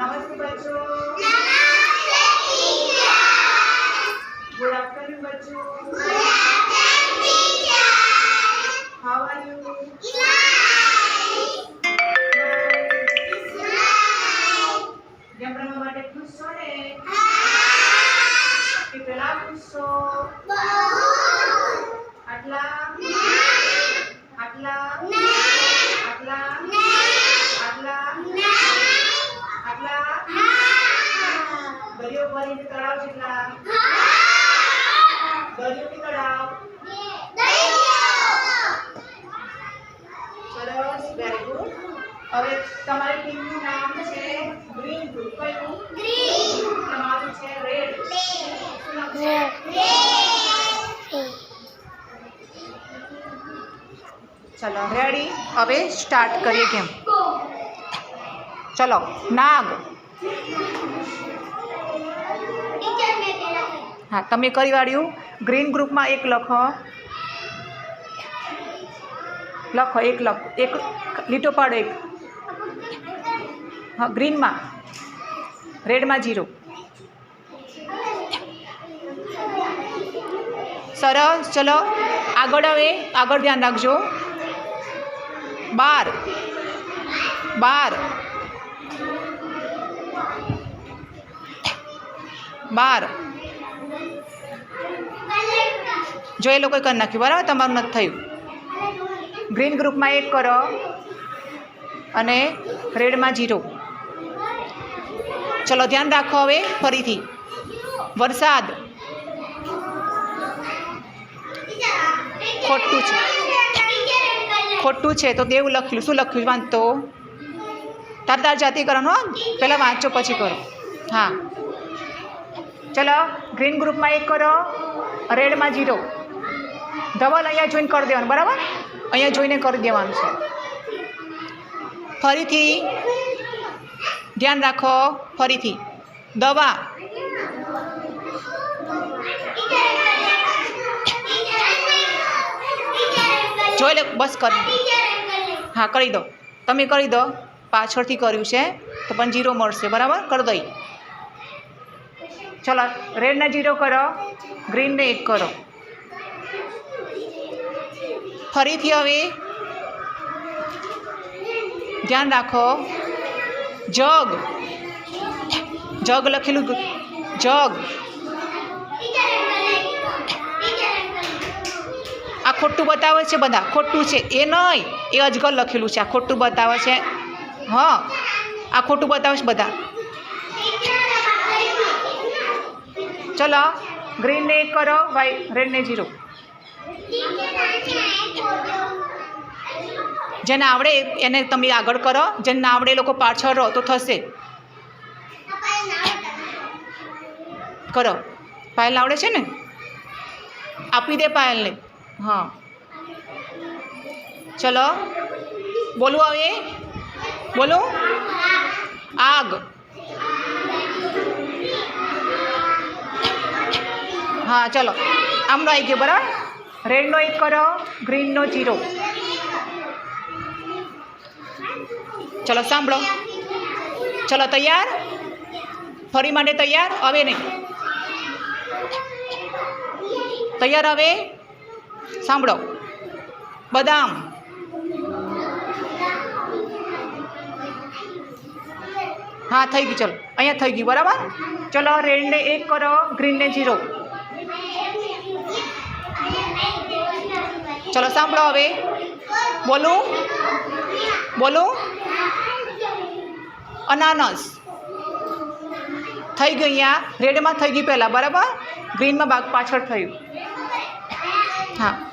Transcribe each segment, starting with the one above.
Namaste, bacho. Namaste, teacher. Good afternoon, bacho. Good afternoon, teacher. How are you? Nice. Nice. Nice. Ya para mamá te puso, ¿eh? Y te la. હવે તમારી ટીમનું નામ છે green group કયું તમારું છે red. શું નામ છે? ચલો રેડી? હવે સ્ટાર્ટ કરીએ ગેમ. ચલો નાગ. હા તમે કરી વાળ્યું. ગ્રીન ગ્રુપમાં એક લખો. લખો એક લખો. એક લીટો પાડો એક. હા, ગ્રીનમાં. રેડમાં જીરો. સરસ, ચલો. આગળ હવે, આગળ ધ્યાન રાખજો. બાર. બાર. બાર. જો એ લોકોએ કરી નાખ્યું. બરાબર, તમારું નથી થયું. ગ્રીન ગ્રુપમાં એક કરો. અને રેડમાં જીરો. ચલો ધ્યાન રાખો હવે ફરીથી. વરસાદ. ખોટું છે. ખોટું છે તો દેવું લખ્યું. શું લખ્યું? વાંચતો તાર જાતિ કરવાનું હા. પહેલાં વાંચો પછી કરો. હા. ચલો ગ્રીન ગ્રુપમાં એક કરો. રેડમાં જીરો ધવલ અહીંયા જોઈન કરી દેવાનું, બરાબર? અહીંયા જોઈને કરી દેવાનું છે. ફરીથી. ધ્યાન રાખો ફરીથી. દવા. જોઈ લે, બસ કરી. હા, કરી દો. તમે કરી દો. પાછળથી કર્યું છે, તો પણ જીરો મળશે, બરાબર? કરી દઈ. ચલો, રેડને જીરો કરો, ગ્રીનને એક કરો. ફરીથી હવે ધ્યાન રાખો. જગ. જગ લખેલું જગ. આ ખોટું બતાવે છે બધા. ખોટું છે. એ નહીં. એ અજગર લખેલું છે. આ ખોટું બતાવે છે. હા. આ ખોટું બતાવે છે બધા. ચલો. ગ્રીનને એક કરો. વાઈટ રેડને જીરો જેને આવડે એને તમે આગળ કરો. જેને ના આવડે એ લોકો પાછળ રહો તો થશે. કરો. પાયલ આવડે છે ને? આપી દે પાયલને. હા. ચલો. બોલું હવે. બોલું. આગ. હા, ચલો. આમનો આવી ગયો, બરાબર? રેડનો એક કરો ગ્રીનનો જીરો ચલો સાંભળો ચલો તૈયાર ફરી માટે તૈયાર હવે નહીં તૈયાર હવે સાંભળો બદામ હા થઈ ગયું ચલો અહીંયા થઈ ગયું બરાબર ચલો રેડને એક કરો ગ્રીનને જીરો ચલો સાંભળો હવે બોલું બોલું અનાનસ. થઈ ગયું અહીંયા. રેડમાં થઈ ગયું પહેલાં, બરાબર? ગ્રીનમાં બાગ પાછળ થયું. હા.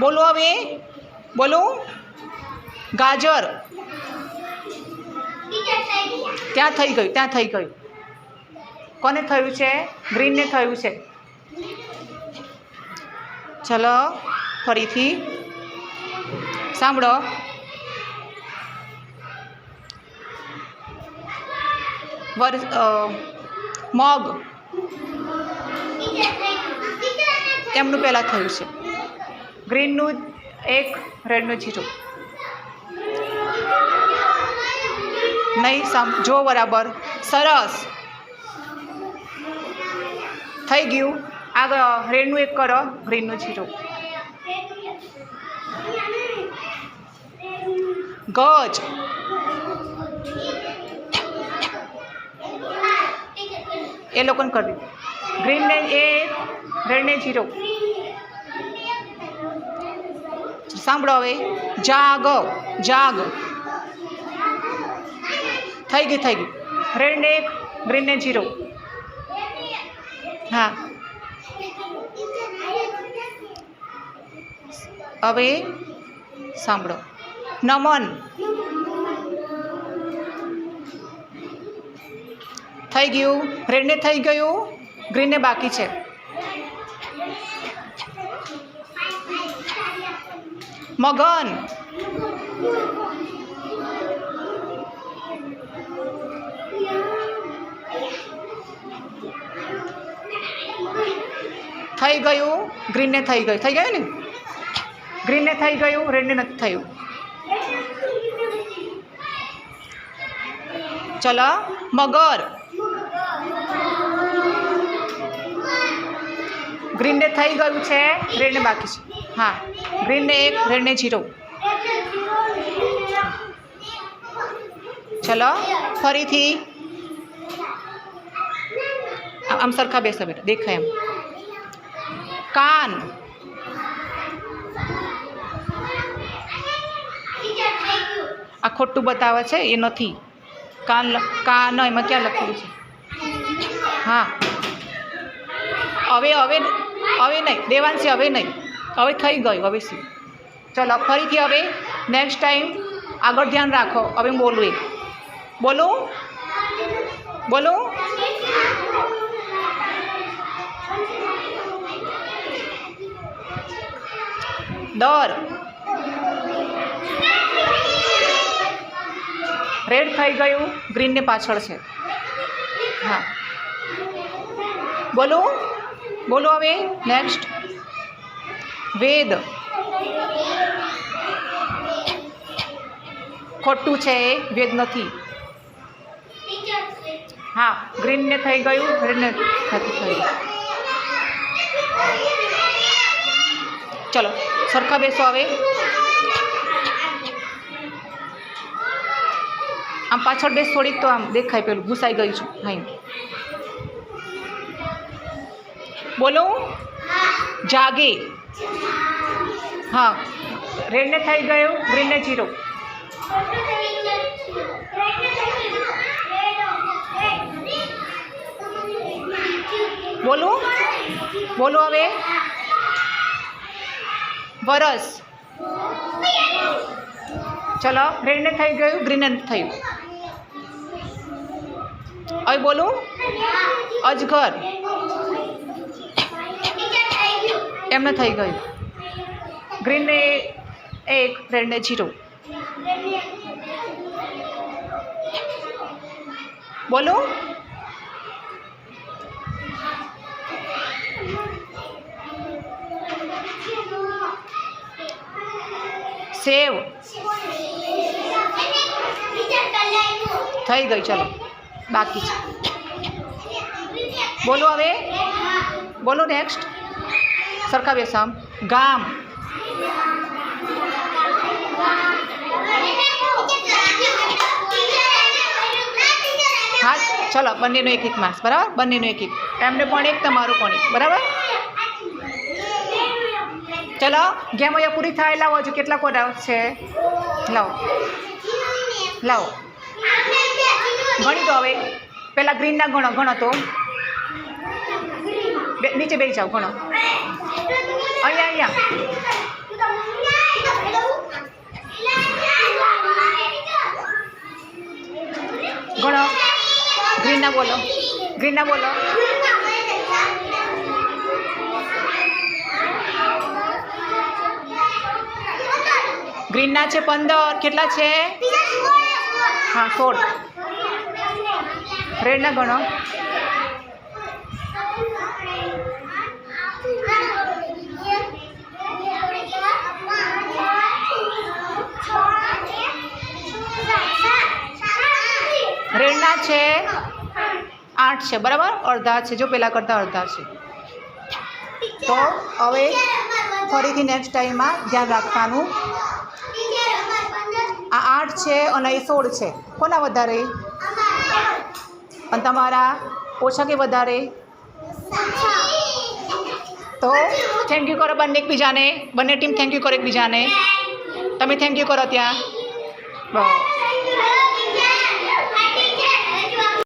બોલો હવે. બોલું. ગાજર. ત્યાં થઈ ગયું, ત્યાં થઈ ગયું. કોને થયું છે? ગ્રીનને થયું છે. ચલો, ફરીથી. સાંભળો. વર મગ. તેમનું પહેલાં થયું છે. ગ્રીનનું એક, રેડનું જીરું. નહીં, સમ, જો બરાબર. સરસ. થઈ ગયું. આગળ, રેડનું એક કરો, ગ્રીનનું જીરું. ગજ. એ લોકોને કરી દીધું ગ્રીનને એક રેડને જીરો સાંભળો હવે જાગ જાગ થઈ ગયું થઈ ગયું રેડને એક ગ્રીનને જીરો હા હવે સાંભળો નમન થઈ ગયું રેડને થઈ ગયું ગ્રીનને બાકી છે. મગન. થઈ ગયું ગ્રીનને થઈ ગયું. થઈ ગયું ને? ગ્રીનને થઈ ગયું રેડને નથી થયું. ચલો, મગર. ગ્રીનને થઈ ગયું છે, રેડને બાકી છે. હા, ગ્રીનને એક, રેડને જીરો. ચલો, ફરીથી. આમ આમ સરખા બેસો બેટા, દેખાય એમ. કાન. આ ખોટું બતાવે છે, એ નથી. કાન લ- કાન, એમાં ક્યાં લખેલું છે? હા. હવે હવે હવે નહીં દેવાંશી હવે નહીં. હવે થઈ ગયું, હવે શું? ચલો, ફરીથી હવે નેક્સ્ટ ટાઈમ આગળ ધ્યાન રાખો. હવે બોલું એ બોલું? બોલું? દર. રેડ થઈ ગયું ગ્રીનને પાછળ છે. હા. બોલો? બોલો હવે નેક્સ્ટ વેદ. ખોટું છે એ, વેદ નથી. હા, ગ્રીનને થઈ ગયું રેડને નથી થયું ચલો, સરખા બેસો હવે. આમ પાછળ બેસ થોડીક તો આમ દેખાય પેલું ઘૂસાઈ ગયું છું હા એમ. બોલો જાગે હા રેડને થઈ ગયું ગ્રીનને જીરો બોલું બોલો હવે વરસ ચલો રેડને થઈ ગયું ગ્રીનને નથી થયું હવે બોલું અજગર એમને થઈ ગયું. ગ્રીનને એક, રેડને જીરો. બોલો. સેવ. થઈ ગઈ ચલો. બાકી છે. બોલો હવે. બોલો નેક્સ્ટ. સરખા બેસામ ગામ. હા ચલો, બંનેનો એક એક માસ, બરાબર? બંનેનો એક એક. એમને પણ એક, તમારું પણ એક, બરાબર? ચલો, ગેમ અહીંયા પૂરી થાય. લાવો હજુ કેટલા કોડા છે? લાવો. લાવો. ગણી દો હવે. પહેલાં ગ્રીનના ગણો ગણો તો. નીચે બેસી જાઓ, ગણો. અહીંયા અહીંયા ગણો. ગ્રીનના બોલો. ગ્રીનના બોલો. ગ્રીનના છે પંદર. કેટલા છે? હા, સોળ. રેડના ગણો. આઠ છે, બરાબર? અડધા છે, જો પહેલાં કરતાં અડધા છે. તો હવે ફરીથી નેક્સ્ટ ટાઈમમાં ધ્યાન રાખવાનું. આ આઠ છે અને એ સોળ છે. કોના વધારે? અને તમારા ઓછા કે વધારે? તો થેન્ક યુ કરો બંને એકબીજાને. બંને ટીમ થેન્ક યુ કરો એકબીજાને. તમે થેન્ક યુ કરો ત્યાં. બસ.